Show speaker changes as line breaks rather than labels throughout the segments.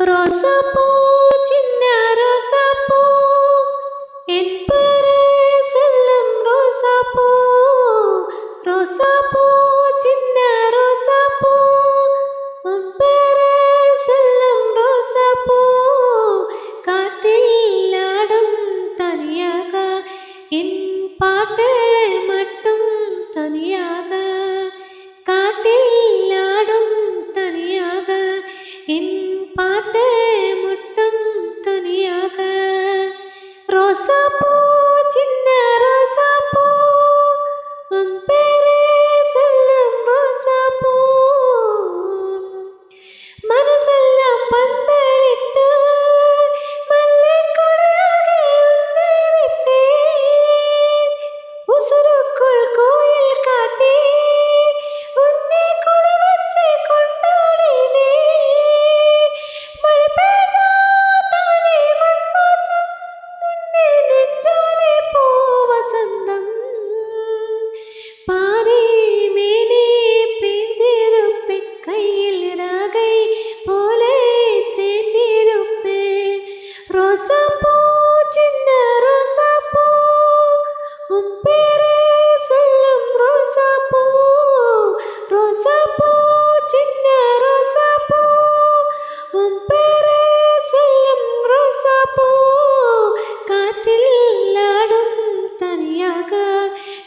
റോസാപ്പൂ ചിന്ന റോസാപ്പൂ എൻപറ സെല്ലും റോസാപ്പൂ. റോസാപ്പൂ ചിന്ന റോസാപ്പൂ ഒമ്പറ സെല്ലും റോസാപ്പൂ. കാറ്റില്ലാടും തനിയാക എൻ പാട്ട് മട്ടും തനിയാക. பாட்டு மட்டும் தனியாக ரோசாப்பூ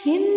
¿Quién